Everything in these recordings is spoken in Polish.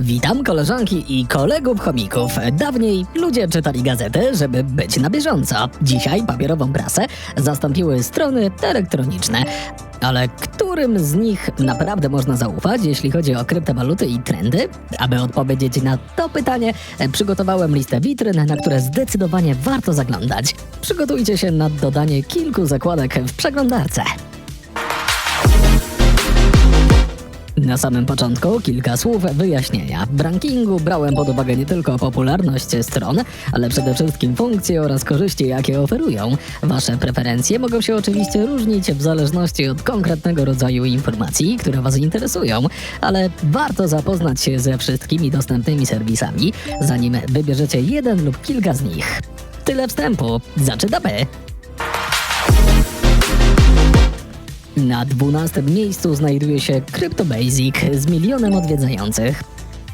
Witam koleżanki i kolegów chomików. Dawniej ludzie czytali gazety, żeby być na bieżąco. Dzisiaj papierową prasę zastąpiły strony elektroniczne. Ale którym z nich naprawdę można zaufać, jeśli chodzi o kryptowaluty i trendy? Aby odpowiedzieć na to pytanie, przygotowałem listę witryn, na które zdecydowanie warto zaglądać. Przygotujcie się na dodanie kilku zakładek w przeglądarce. Na samym początku kilka słów wyjaśnienia. W rankingu brałem pod uwagę nie tylko popularność stron, ale przede wszystkim funkcje oraz korzyści, jakie oferują. Wasze preferencje mogą się oczywiście różnić w zależności od konkretnego rodzaju informacji, które Was interesują, ale warto zapoznać się ze wszystkimi dostępnymi serwisami, zanim wybierzecie jeden lub kilka z nich. Tyle wstępu. Zaczynamy! Na 12 miejscu znajduje się CryptoBasic z milionem odwiedzających.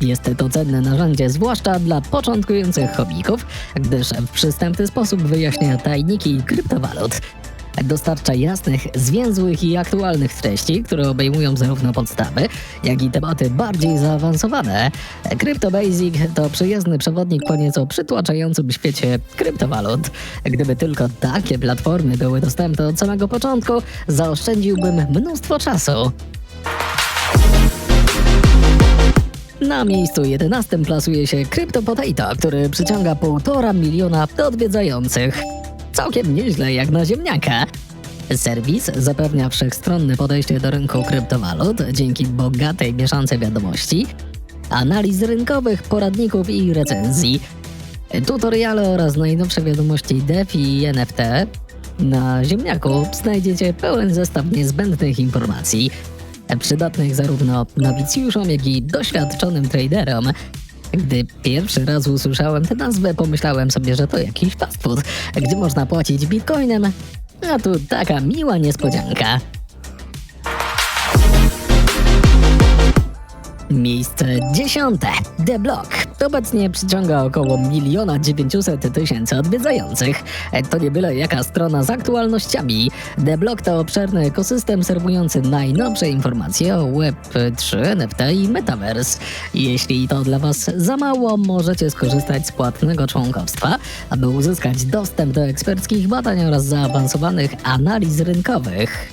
Jest to cenne narzędzie zwłaszcza dla początkujących chomików, gdyż w przystępny sposób wyjaśnia tajniki kryptowalut. Dostarcza jasnych, zwięzłych i aktualnych treści, które obejmują zarówno podstawy, jak i tematy bardziej zaawansowane. CryptoBasic to przyjazny przewodnik po nieco przytłaczającym świecie kryptowalut. Gdyby tylko takie platformy były dostępne od samego początku, zaoszczędziłbym mnóstwo czasu. Na miejscu 11 plasuje się CryptoPotato, który przyciąga 1,5 miliona odwiedzających. Całkiem nieźle jak na ziemniaka. Serwis zapewnia wszechstronne podejście do rynku kryptowalut dzięki bogatej mieszance wiadomości, analiz rynkowych, poradników i recenzji, tutoriale oraz najnowsze wiadomości DeFi i NFT. Na ziemniaku znajdziecie pełen zestaw niezbędnych informacji, przydatnych zarówno nowicjuszom, jak i doświadczonym traderom. Gdy pierwszy raz usłyszałem tę nazwę, pomyślałem sobie, że to jakiś fast food, gdzie można płacić bitcoinem. A tu taka miła niespodzianka. Miejsce dziesiąte. The Block. Obecnie przyciąga około miliona dziewięciuset tysięcy odwiedzających. To nie byle jaka strona z aktualnościami. The Block to obszerny ekosystem serwujący najnowsze informacje o Web3, NFT i Metaverse. Jeśli to dla Was za mało, możecie skorzystać z płatnego członkostwa, aby uzyskać dostęp do eksperckich badań oraz zaawansowanych analiz rynkowych.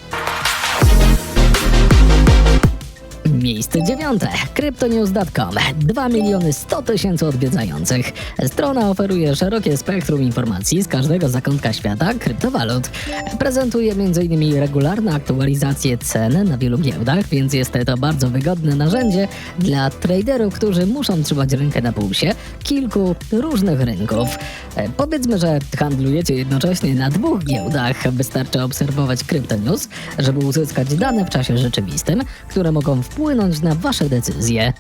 Miejsce dziewiąte. CryptoNews.com. 2 miliony 100 tysięcy odwiedzających. Strona oferuje szerokie spektrum informacji z każdego zakątka świata kryptowalut. Prezentuje m.in. regularne aktualizacje cen na wielu giełdach, więc jest to bardzo wygodne narzędzie dla traderów, którzy muszą trzymać rękę na pulsie kilku różnych rynków. E, Powiedzmy, że handlujecie jednocześnie na dwóch giełdach. Wystarczy obserwować CryptoNews, żeby uzyskać dane w czasie rzeczywistym, które mogą wpłynąć na Wasze decyzje.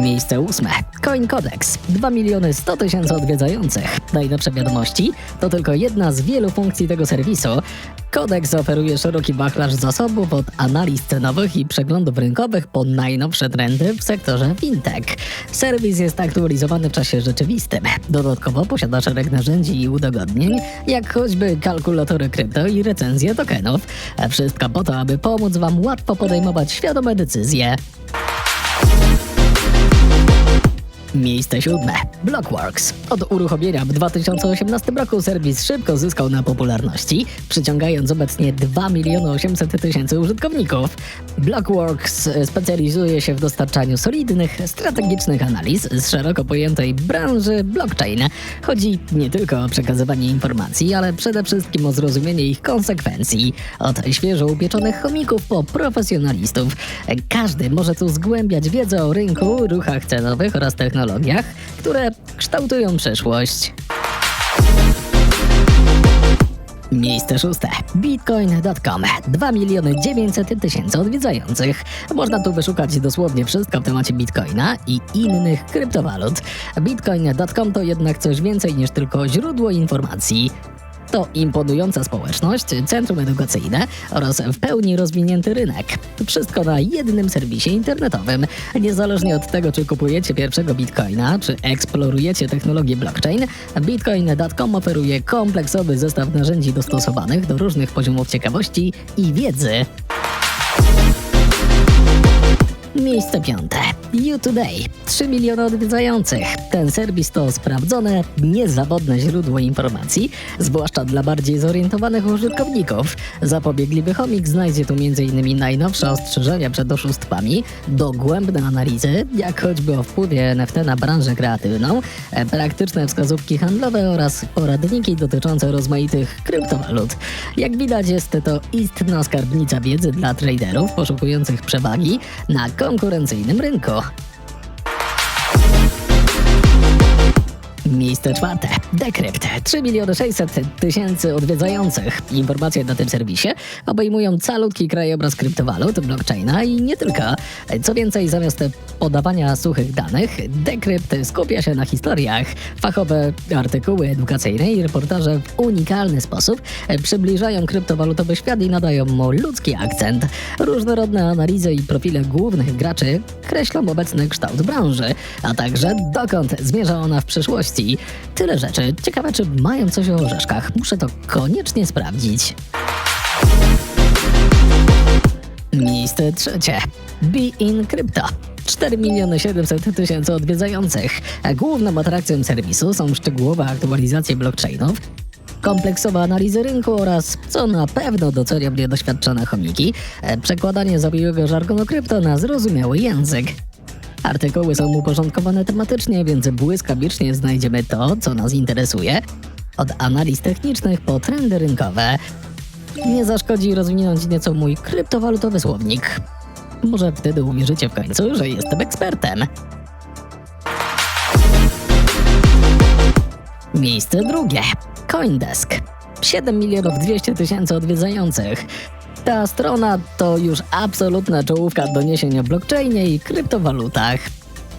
Miejsce ósme. CoinCodex. 2 miliony 100 tysięcy odwiedzających. Najnowsze wiadomości to tylko jedna z wielu funkcji tego serwisu. Codex oferuje szeroki wachlarz zasobów od analiz cenowych i przeglądów rynkowych po najnowsze trendy w sektorze fintech. Serwis jest aktualizowany w czasie rzeczywistym. Dodatkowo posiada szereg narzędzi i udogodnień, jak choćby kalkulatory krypto i recenzje tokenów. Wszystko po to, aby pomóc Wam łatwo podejmować świadome decyzje. Miejsce siódme. Blockworks. Od uruchomienia w 2018 roku serwis szybko zyskał na popularności, przyciągając obecnie 2 miliony 800 tysięcy użytkowników. Blockworks specjalizuje się w dostarczaniu solidnych, strategicznych analiz z szeroko pojętej branży blockchain. Chodzi nie tylko o przekazywanie informacji, ale przede wszystkim o zrozumienie ich konsekwencji. Od świeżo upieczonych chomików po profesjonalistów. Każdy może tu zgłębiać wiedzę o rynku, ruchach cenowych oraz technologiach, które kształtują przyszłość. Miejsce szóste. Bitcoin.com. 2 miliony 900 tysięcy odwiedzających. Można tu wyszukać dosłownie wszystko w temacie Bitcoina i innych kryptowalut. Bitcoin.com to jednak coś więcej niż tylko źródło informacji. To imponująca społeczność, centrum edukacyjne oraz w pełni rozwinięty rynek. Wszystko na jednym serwisie internetowym. Niezależnie od tego, czy kupujecie pierwszego bitcoina, czy eksplorujecie technologię blockchain, bitcoin.com oferuje kompleksowy zestaw narzędzi dostosowanych do różnych poziomów ciekawości i wiedzy. Miejsce piąte. U-Today. 3 miliony odwiedzających. Ten serwis to sprawdzone, niezawodne źródło informacji, zwłaszcza dla bardziej zorientowanych użytkowników. Zapobiegliwy chomik znajdzie tu m.in. najnowsze ostrzeżenia przed oszustwami, dogłębne analizy, jak choćby o wpływie NFT na branżę kreatywną, e, praktyczne wskazówki handlowe oraz poradniki dotyczące rozmaitych kryptowalut. Jak widać jest to istna skarbnica wiedzy dla traderów poszukujących przewagi na konkurencyjnym rynku. よ。Miejsce czwarte. Decrypt. 3 miliony 600 tysięcy odwiedzających. Informacje na tym serwisie obejmują calutki krajobraz kryptowalut, blockchaina i nie tylko. Co więcej, zamiast podawania suchych danych, Decrypt skupia się na historiach. Fachowe artykuły edukacyjne i reportaże w unikalny sposób przybliżają kryptowalutowy świat i nadają mu ludzki akcent. Różnorodne analizy i profile głównych graczy kreślą obecny kształt branży, a także dokąd zmierza ona w przyszłości. Tyle rzeczy. Ciekawe, czy mają coś o orzeszkach. Muszę to koniecznie sprawdzić. Miejsce trzecie. Be in Crypto. 4 miliony 700 tysięcy odwiedzających. Główną atrakcją serwisu są szczegółowe aktualizacje blockchainów, kompleksowe analizy rynku oraz, co na pewno docenią niedoświadczone chomiki, e, przekładanie zawiłego żargonu krypto na zrozumiały język. Artykuły są uporządkowane tematycznie, więc błyskawicznie znajdziemy to, co nas interesuje. Od analiz technicznych po trendy rynkowe. Nie zaszkodzi rozwinąć nieco mój kryptowalutowy słownik. Może wtedy uwierzycie w końcu, że jestem ekspertem. Miejsce drugie. Coindesk. 7 milionów 200 tysięcy odwiedzających. Ta strona to już absolutna czołówka doniesień o blockchainie i kryptowalutach.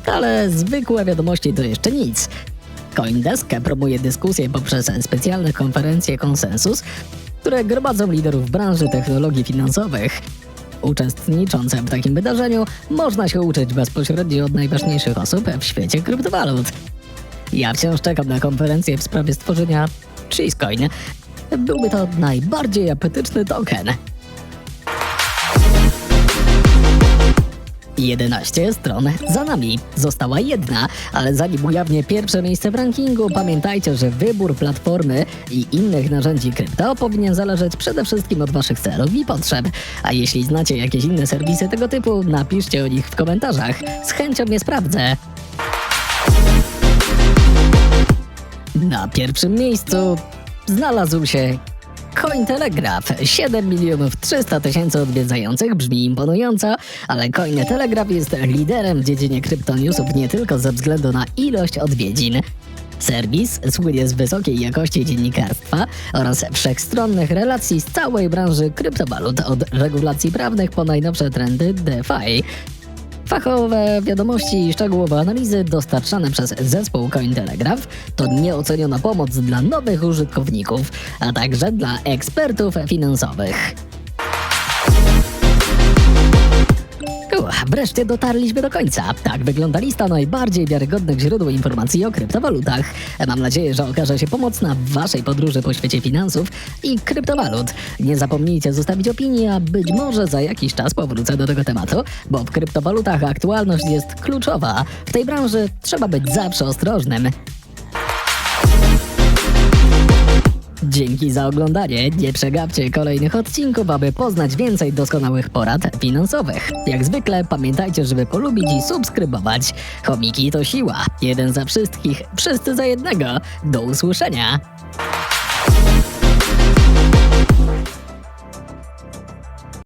Ale zwykłe wiadomości to jeszcze nic. Coindesk promuje dyskusje poprzez specjalne konferencje konsensus, które gromadzą liderów branży technologii finansowych. Uczestnicząc w takim wydarzeniu, można się uczyć bezpośrednio od najważniejszych osób w świecie kryptowalut. Ja wciąż czekam na konferencję w sprawie stworzenia Cheesecoin. Byłby to najbardziej apetyczny token. 11 stron za nami. Została jedna, ale zanim ujawnię pierwsze miejsce w rankingu, pamiętajcie, że wybór platformy i innych narzędzi krypto powinien zależeć przede wszystkim od Waszych celów i potrzeb. A jeśli znacie jakieś inne serwisy tego typu, napiszcie o nich w komentarzach. Z chęcią je sprawdzę. Na pierwszym miejscu znalazł się Cointelegraph. 7 milionów 300 tysięcy odwiedzających brzmi imponująco, ale Cointelegraph jest liderem w dziedzinie kryptoniusów nie tylko ze względu na ilość odwiedzin. Serwis słynie z wysokiej jakości dziennikarstwa oraz wszechstronnych relacji z całej branży kryptowalut, od regulacji prawnych po najnowsze trendy DeFi. Fachowe wiadomości i szczegółowe analizy dostarczane przez zespół Cointelegraph to nieoceniona pomoc dla nowych użytkowników, a także dla ekspertów finansowych. Wreszcie dotarliśmy do końca. Tak wygląda lista najbardziej wiarygodnych źródeł informacji o kryptowalutach. Mam nadzieję, że okaże się pomocna w Waszej podróży po świecie finansów i kryptowalut. Nie zapomnijcie zostawić opinii, a być może za jakiś czas powrócę do tego tematu, bo w kryptowalutach aktualność jest kluczowa. W tej branży trzeba być zawsze ostrożnym. Dzięki za oglądanie. Nie przegapcie kolejnych odcinków, aby poznać więcej doskonałych porad finansowych. Jak zwykle pamiętajcie, żeby polubić i subskrybować. Chomiki to siła. Jeden za wszystkich, wszyscy za jednego. Do usłyszenia.